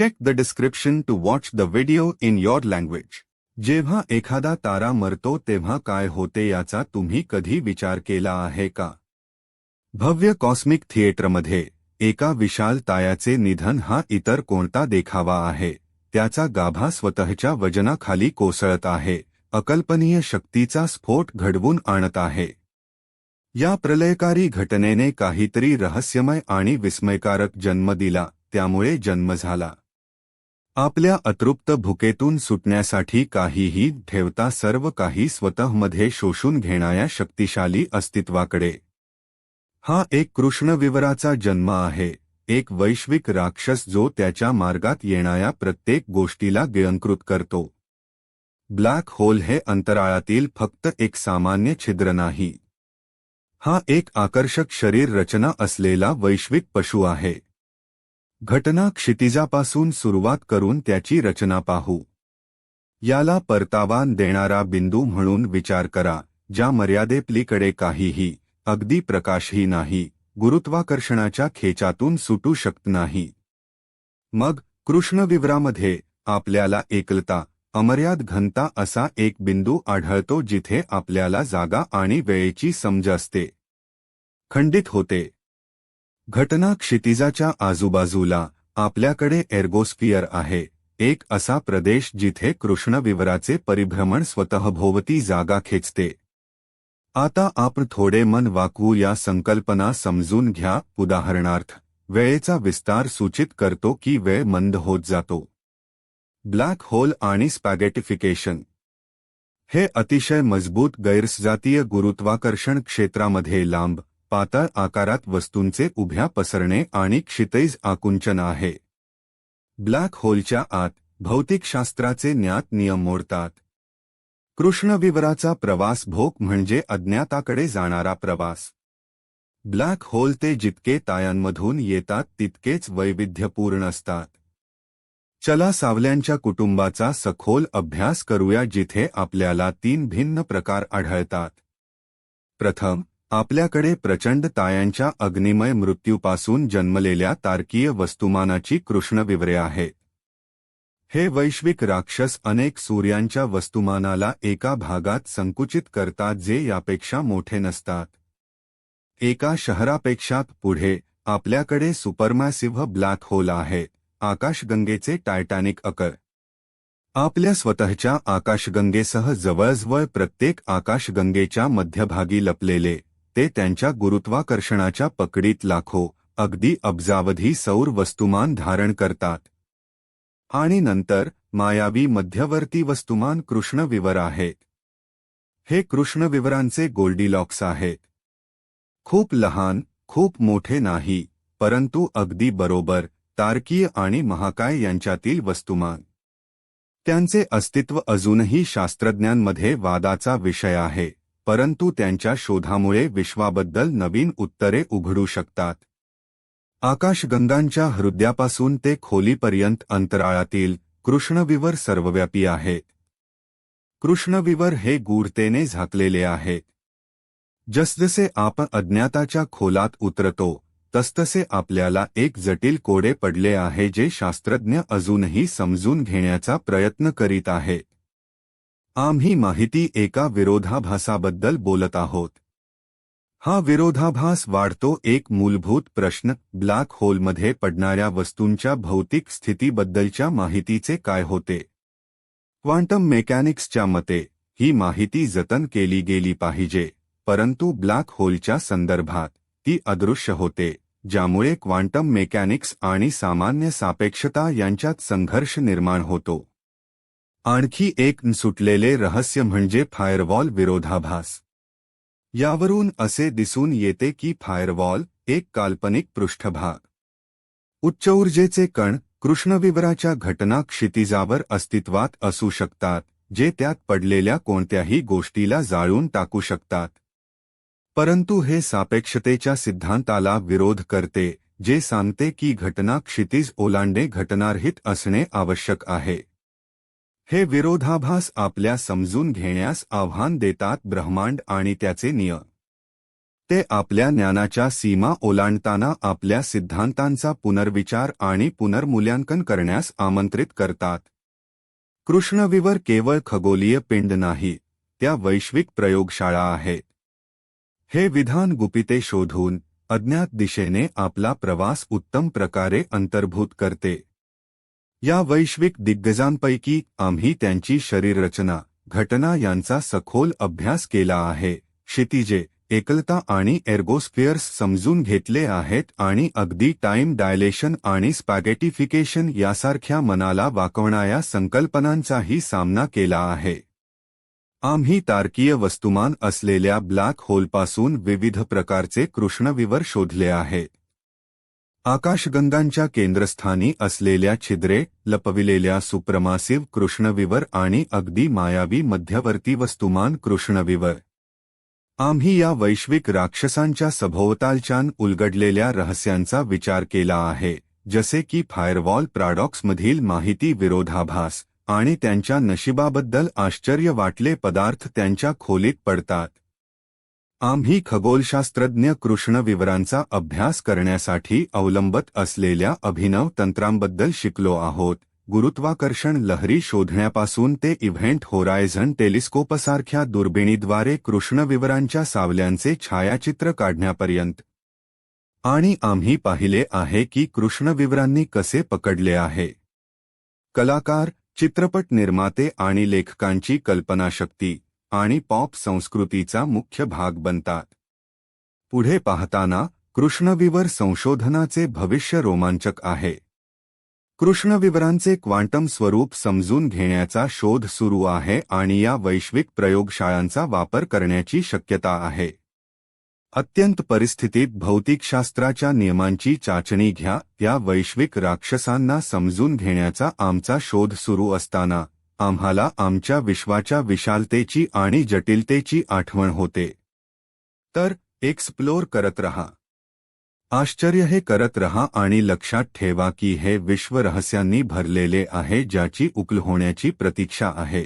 Check the description to watch the video in your language जेव्हा एखादा तारा मरतो तेव्हा काय होते याचा तुम्ही कधी विचार केला आहे का? भव्य कॉस्मिक थिएटरमध्ये एका विशाल तायाचे निधन हा इतर कोणता देखावा आहे? त्याचा गाभा स्वतःच्या वजनाखाली कोसळत आहे अकल्पनीय शक्तीचा स्फोट घडवून आणत आहे. या प्रलयकारी घटनेने काहीतरी रहस्यमय आणि विस्मयकारक जन्म दिला त्यामुळे जन्म झाला. आपल्या अतृप्त भुकेतून सुटण्यासाठी काहीही ठेवता सर्व काही स्वतःमध्ये शोषून घेणाऱ्या शक्तिशाली अस्तित्वाकडे. हा एक कृष्णविवराचा जन्म आहे. एक वैश्विक राक्षस जो त्याच्या मार्गात येणाऱ्या प्रत्येक गोष्टीला गिळंकृत करतो. ब्लॅक होल हे अंतराळातील फक्त एक सामान्य छिद्र नाही. हा एक आकर्षक शरीर रचना असलेला वैश्विक पशु आहे. घटना क्षितिजापासून सुरुवात करून त्याची रचना पाहू. याला परतावा देणारा बिंदू म्हणून विचार करा ज्या मर्यादेपलीकडे काहीही अगदी प्रकाशही नाही गुरुत्वाकर्षणाच्या खेचातून सुटू शकत नाही. मग कृष्णविवरामध्ये आपल्याला एकलता अमर्याद घनता असा एक बिंदू आढळतो जिथे आपल्याला जागा आणि वेळेची समज असते. खंडित होते. घटना क्षितिजाच्या आजूबाजूला आपल्याकडे एर्गोस्फियर आहे. एक असा प्रदेश जिथे कृष्णविवराचे परिभ्रमण स्वतःभोवती जागा खेचते. आता आपण थोडे मन वाकवू या संकल्पना समजून घ्या. उदाहरणार्थ वेळेचा विस्तार सूचित करतो की वेळ मंद होत जातो. ब्लॅक होल आणि स्पॅगेटिफिकेशन. हे अतिशय मजबूत गैरसजातीय गुरुत्वाकर्षण क्षेत्रामध्ये लांब पातळ आकारात वस्तूंचे उभ्या पसरणे आणि क्षितैज आकुंचन आहे. ब्लॅक होलच्या आत भौतिकशास्त्राचे ज्ञात नियम मोडतात. कृष्णविवराचा प्रवास भोक म्हणजे अज्ञाताकडे जाणारा प्रवास. ब्लॅक होल ते जितके तायांमधून येतात तितकेच वैविध्यपूर्ण असतात. चला सावल्यांच्या कुटुंबाचा सखोल अभ्यास करूया जिथे आपल्याला तीन भिन्न प्रकार आढळतात. प्रथम आपल्याकडे प्रचंड तायांच्या अग्निमय मृत्यूपासून जन्मलेल्या तारकीय वस्तुमानाची कृष्णविवरे आहेत हे वैश्विक राक्षस अनेक सूर्यांच्या वस्तुमानाला एका भागात संकुचित करतात जे यापेक्षा मोठे नसतात. एका शहरापेक्षा पुढे आपल्याकडे सुपरमॅसिव्ह ब्लॅक होल आहे आकाशगंगेचे टायटॅनिक अकर. आपल्या स्वतःच्या आकाशगंगेसह जवळजवळ प्रत्येक आकाशगंगेच्या मध्यभागी लपलेले ते त्यांच्या गुरुत्वाकर्षणाच्या पकडीत लाखो अगदी अब्जावधी सौर वस्तुमान धारण करतात. आणि नंतर मायावी मध्यवर्ती वस्तुमान कृष्णविवर आहेत. हे कृष्णविवरांचे गोल्डीलॉक्स आहेत. खूप लहान खूप मोठे नाही परंतु अगदी बरोबर तारकीय आणि महाकाय यांच्यातील वस्तुमान. त्यांचे अस्तित्व अजूनही शास्त्रज्ञांमध्ये वादाचा विषय आहे. परंतु त्यांच्या शोधामुळे विश्वाबद्दल नवीन उत्तरे उघडू शकतात. आकाशगंगांच्या हृदयापासून ते खोलीपर्यंत अंतराळातील कृष्णविवर सर्वव्यापी आहे. कृष्णविवर हे गूढतेने झाकलेले आहे. जसजसे आपण अज्ञाताच्या खोलात उतरतो तसतसे आपल्याला एक जटिल कोडे पडले आहे जे शास्त्रज्ञ अजूनही समजून घेण्याचा प्रयत्न करीत आहेत आम्ही माहिती एका विरोधाभासाबद्दल बोलत आहोत. हा विरोधाभास वाढतो एक मूलभूत प्रश्न, ब्लॅक होलमध्ये पडणाऱ्या वस्तूंच्या भौतिक स्थितीबद्दलच्या माहितीचे काय होते? क्वांटम मेकॅनिक्सच्या मते, ही माहिती जतन केली गेली पाहिजे, परंतु ब्लॅक होलच्या संदर्भात, ती अदृश्य होते, ज्यामुळे क्वांटम मेकॅनिक्स आणि सामान्य सापेक्षता यांच्यात संघर्ष निर्माण होतो. आणखी एक सुटलेले रहस्य म्हणजे फायरवॉल विरोधाभास. यावरून असे दिसून येते की फायरवॉल एक काल्पनिक पृष्ठभाग. उच्च ऊर्जेचे कण कृष्णविवराच्या घटना क्षितिजावर अस्तित्वात असू शकतात जे त्यात पडलेल्या कोणत्याही गोष्टीला जाळून टाकू शकतात. परंतु हे सापेक्षतेच्या सिद्धांताला विरोध करते जे सांगते की घटना क्षितिज ओलांडे घटनारहित असणे आवश्यक आहे. हे विरोधाभास आपल्या समजून घेण्यास आव्हान देतात ब्रह्मांड आणि त्याचे नियम ते आपल्या ज्ञानाच्या सीमा ओलांडताना आपल्या सिद्धांतांचा पुनर्विचार आणि पुनर्मूल्यांकन करण्यास आमंत्रित करतात. कृष्णविवर केवळ खगोलीय पिंड नाही त्या वैश्विक प्रयोगशाळा आहेत हे विधान गुपिते शोधून अज्ञात दिशेने आपला प्रवास उत्तम प्रकारे अंतर्भूत करते. या वैश्विक दिग्गजांपैकी आम्ही त्यांची शरीररचना घटना यांचा सखोल अभ्यास केला आहे. क्षितिजे एकलता आणि एर्गोस्फिअर्स समजून घेतले आहेत आणि अगदी टाइम डायलेशन आणि स्पॅगेटिफिकेशन यासारख्या मनाला वाकवणाऱ्या संकल्पनांचाही सामना केला आहे. आम्ही तारकीय वस्तुमान असलेल्या ब्लॅक होलपासून विविध प्रकारचे कृष्णविवर शोधले आहेत आकाशगंगांच्या केंद्रस्थानी असलेल्या छिद्रे लपविलेल्या सुप्रमासिव कृष्णविवर आणि अगदी मायावी मध्यवर्ती वस्तुमान कृष्णविवर. आम्ही या वैश्विक राक्षसांच्या सभोवतालच्यान उलगडलेल्या रहस्यांचा विचार केला आहे जसे की फायरवॉल प्राडॉक्समधील माहिती विरोधाभास आणि त्यांच्या नशिबाबद्दल आश्चर्य वाटले पदार्थ त्यांच्या खोलीत पडतात. आम्ही खगोलशास्त्रज्ञ कृष्णविवरांचा अभ्यास करण्यासाठी अवलंबत असलेल्या अभिनव तंत्रांबद्दल शिकलो आहोत. गुरुत्वाकर्षण लहरी शोधण्यापासून ते इव्हेंट होरायझन टेलिस्कोपसारख्या दुर्बिणीद्वारे कृष्णविवरांच्या सावल्यांचे छायाचित्र काढण्यापर्यंत. आणि आम्ही पाहिले आहे की कृष्णविवरांनी कसे पकडले आहे. कलाकार चित्रपट निर्माते आणि लेखकांची कल्पनाशक्ती. आणि पॉप संस्कृतीचा मुख्य भाग बनतात. पुढे पाहताना कृष्णविवर संशोधनाचे भविष्य रोमांचक आहे. कृष्णविवरांचे क्वांटम स्वरूप समजून घेण्याचा शोध सुरू आहे आणि या वैश्विक प्रयोगशाळांचा वापर करण्याची शक्यता आहे. अत्यंत परिस्थितीत भौतिकशास्त्राच्या नियमांची चाचणी घ्या या वैश्विक राक्षसांना समजून घेण्याचा आमचा शोध सुरू असताना. आम्हाला आमच्या विश्वाच्या विशालतेची आणि जटिलतेची आठवण होते. तर एक्सप्लोर करत रहा. आश्चर्य हे करत रहा आणि लक्षात ठेवा की हे विश्व रहस्यांनी भरलेले आहे ज्याची उकल होण्याची प्रतीक्षा आहे.